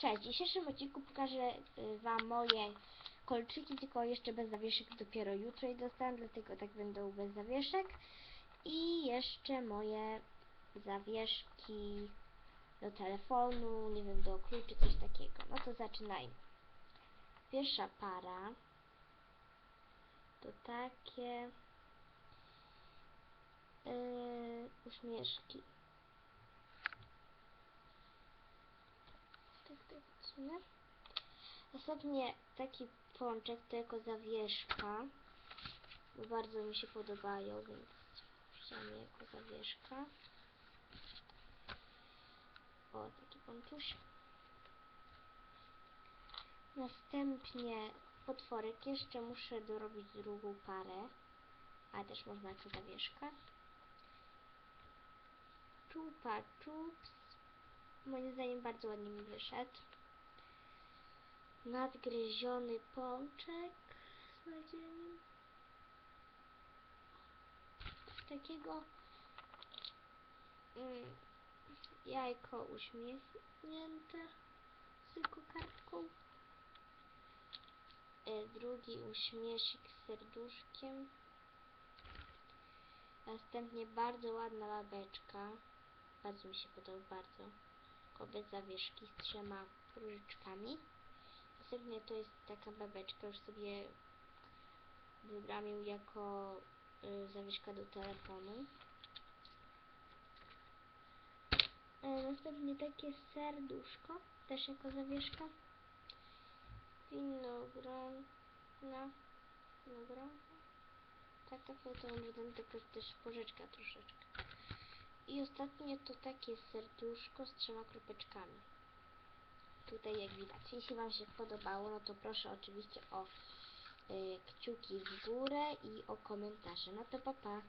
Cześć, w dzisiejszym odcinku pokażę y, Wam moje kolczyki, tylko jeszcze bez zawieszek dopiero jutro je dostałem, dlatego tak będą bez zawieszek. I jeszcze moje zawieszki do telefonu, nie wiem, do kluczy, coś takiego. No to zaczynajmy. Pierwsza para to takie yy, uśmieszki. Odsunę. Następnie taki pączek to jako zawieszka. Bo bardzo mi się podobają, więc wziąłem jako zawieszka. O, taki pączuś. Następnie potworek. Jeszcze muszę dorobić drugą parę. A też można jako zawieszka. Czupa czups. Moim zdaniem bardzo ładnie mi wyszedł. Nadgryziony pączek z nadzieniem. Takiego. Mm, jajko uśmiechnięte z kokardką. E, drugi uśmieszik z serduszkiem. Następnie bardzo ładna babeczka. Bardzo mi się podoba, bardzo. Kobiet zawieszki z trzema różyczkami. Następnie to jest taka babeczka, już sobie wybrałam ją jako y, zawieszka do telefonu. E, następnie takie serduszko, też jako zawieszka. Winogrona. Winogrona. Taka fotomodelem, tylko też porzeczka troszeczkę. I ostatnie to takie serduszko z trzema kropeczkami. Tutaj jak widać. Jeśli Wam się podobało, no to proszę oczywiście o y, kciuki w górę i o komentarze. No to pa pa.